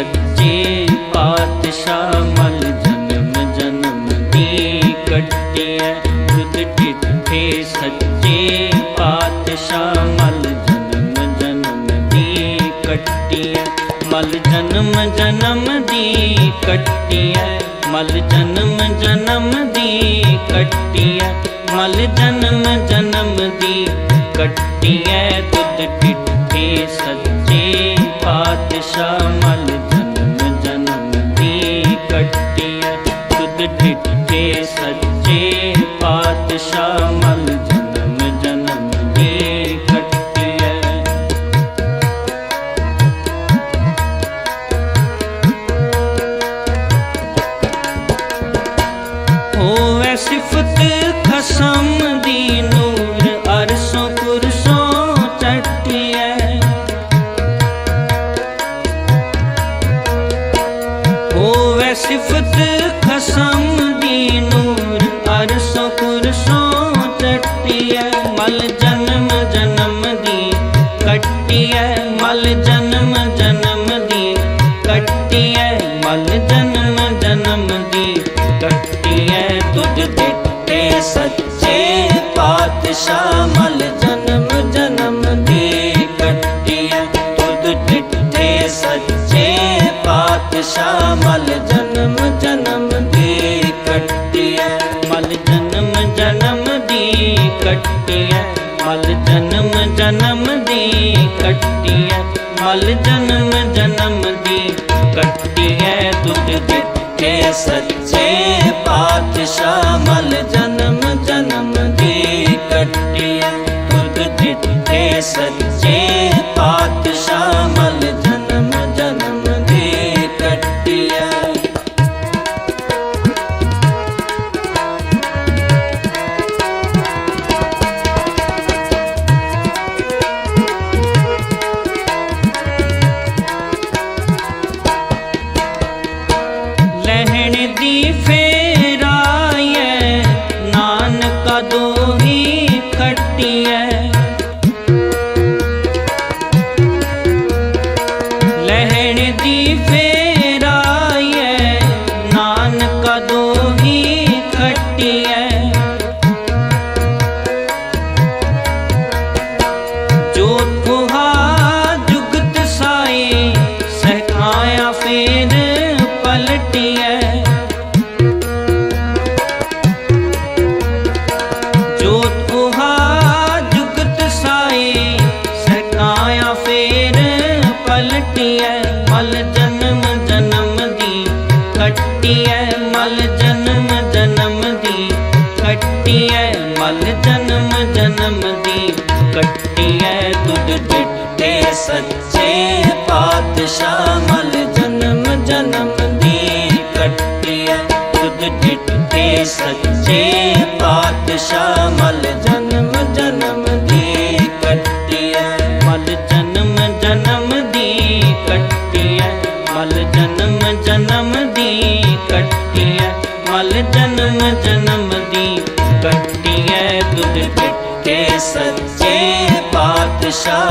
ਸੱਚੇ ਪਾਤਸ਼ਾਹ ਮਲ ਜਨਮ ਜਨਮ ਦੀ ਕੱਟਿਐ ਤੁਧ ਡਿਠੇ ਸੱਚੇ ਪਾਤਸ਼ਾਹ ਮਲ ਜਨਮ ਜਨਮ ਦੀ ਕੱਟਿਐ ਮਲ ਜਨਮ ਜਨਮ ਦੀ ਕੱਟਿਐ ਮਲ ਜਨਮ ਜਨਮ ਦੀ ਕੱਟਿਐ ਮਲ ਜਨਮ ਜਨਮ ਦੀ ਕੱਟਿਐ ਤੁਧ ਡਿਠੇ ਸੱਚੇ ਪਾਤਸ਼ਾਹ ਪਾਤਸ਼ਾਹ ਮਲ ਜਨਮ ਜਨਮ ਦੀ ਕੱਟਿਐ ਹੋਵੇ ਸਿਫਤ ਖਸਮ ਦੀ ਨੂਰ, ਅਰਸੋਂ ਪੁਰਸੋਂ ਚਟਿਐ ਹੋਵੇ ਸਿਫਤ ਖਸਮ ਦੀ ਨੂਰ, ਅਰਸੋਂ ਕੱਟਿਐ ਜਨਮ ਜਨਮ ਦੀ ਕੱਟਿਐ ਤੁਧ ਦਿੱਤੇ ਸੱਚੇ ਪਾਤਸ਼ਾਹ ਮਲ ਜਨਮ ਜਨਮ ਦੀ ਕੱਟਿਐ ਤੁਧ ਦਿੱਤੇ ਸੱਚੇ ਸੱਚੇ ਪਾਤਸ਼ਾਹ ਮਲ ਜਨਮ ਜਨਮ ਦੀ ਕੱਟਿਐ ਤੁਧ ਦਿੱਤੇ ਸੱਚੇ ਪਾਤਸ਼ਾਹ ਮਲ ਜਨਮ ਜਨਮ ਦੀ ਕੱਟਿਆ। ਮਲ ਜਨਮ ਜਨਮ ਦੀ ਕੱਟਿਆ। ਮਲ ਜਨਮ ਜਨਮ ਦੀ ਕੱਟਿਆ। ਮਲ ਜਨਮ ਜਨਮ ਦੀ ਕੱਟਿਆ। ਤੁਧ ਦਿੱਤੇ ਸੱਚੇ ਪਾਤਸ਼ਾਹ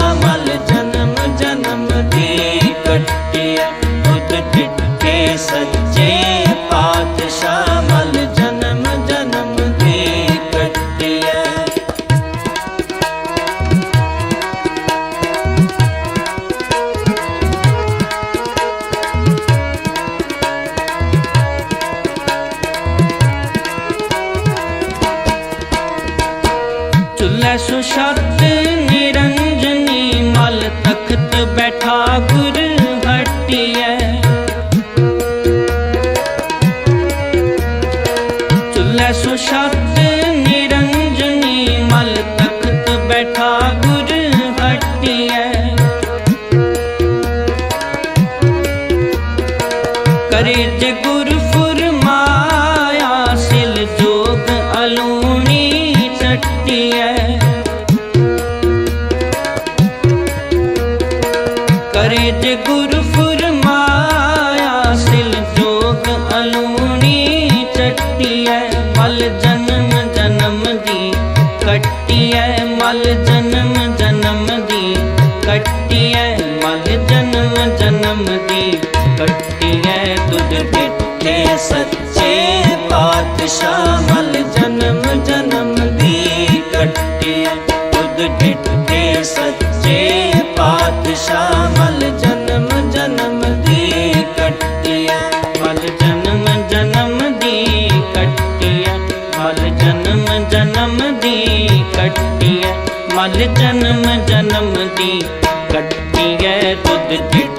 ঠাকুর ਲਗੀ ਕੱਟਿਐ ਤੁਧ ਬਿਟੇ ਸੱਚੇ ਪਾਤਸ਼ਾਹ ਮਲ ਜਨਮ ਜਨਮ ਦੀ ਕੱਟਿਐ ਤੁਧ ਬਿਟੇ ਸੱਚੇ ਪਾਤਸ਼ਾਹ ਮਲ ਜਨਮ ਜਨਮ ਦੀ ਕੱਟਿਐ ਮਲ ਜਨਮ ਜਨਮ ਦੀ ਕੱਟਿਐ ਮਲ ਜਨਮ ਜਨਮ ਦੀ ਕੱਟਿਐ ਮਲ ਜਨਮ ਜਨਮ ਦੀ ਕੱਟਿਐ ਤੁਧ ਬਿਟੇ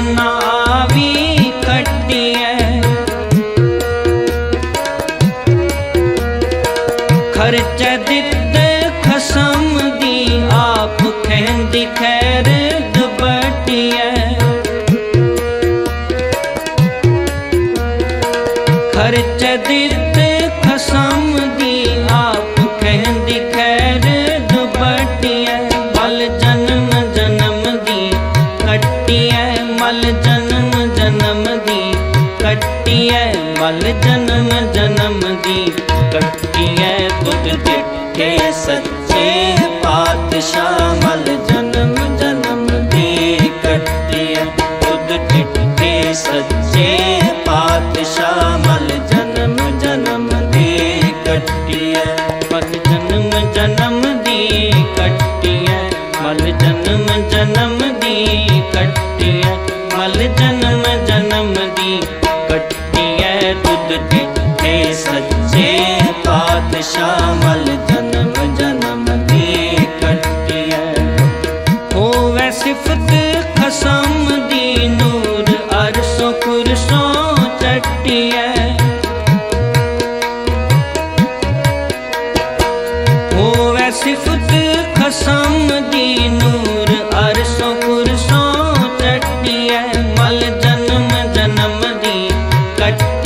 ना Jack.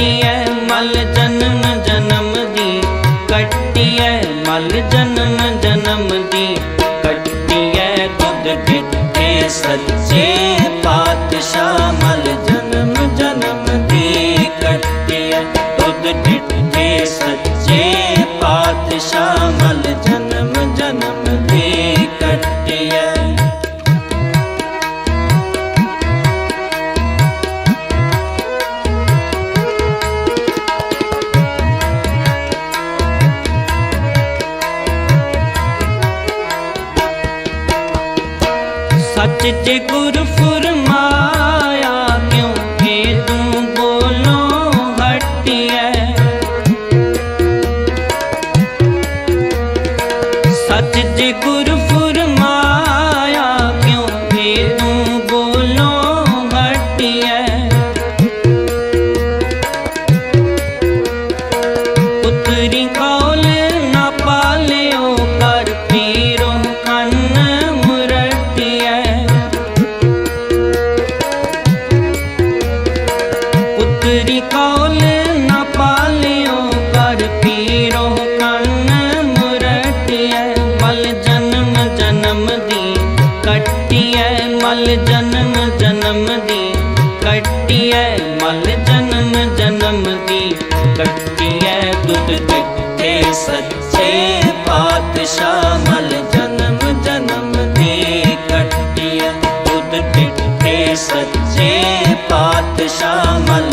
Yeah. शाल जनम जनम पात्र शाल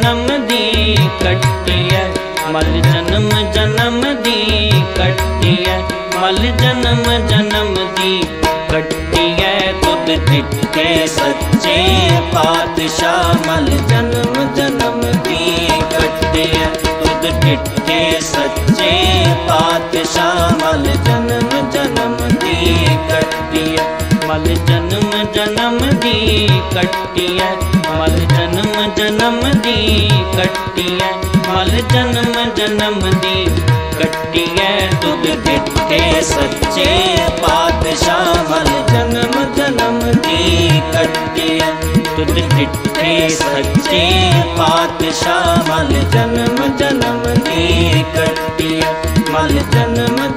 ਜਨਮ ਦੀ ਕੱਟਿਐ, ਮਲ ਜਨਮ ਜਨਮ ਦੀ ਕੱਟਿਐ, ਮਲ ਜਨਮ ਜਨਮ ਦੀ ਕੱਟਿਐ, ਤੁਧ ਚਿੱਟੇ ਸੱਚੇ ਪਾਤਸ਼ਾਹ, ਮਲ ਜਨਮ ਜਨਮ ਦੀ ਕੱਟਿਐ, ਤੁਧ ਚਿੱਟੇ ਸੱਚੇ ਪਾਤਸ਼ਾਹ। ਕੱਟੀਐ, ਮਲ ਜਨਮ ਜਨਮ ਦੀ। ਕੱਟੀਐ ਦੁੱਧ ਦਿੱਤੇ ਸੱਚੇ ਪਾਤਸ਼ਾਹ, ਮਲ ਜਨਮ ਜਨਮ ਦੀ। ਕੱਟੀਐ ਦੁੱਧ ਦਿੱਤੇ ਸੱਚੇ ਪਾਤਸ਼ਾਹ, ਮਲ ਜਨਮ ਜਨਮ ਦੀ। ਕੱਟੀਐ, ਮਲ ਜਨਮ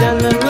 young man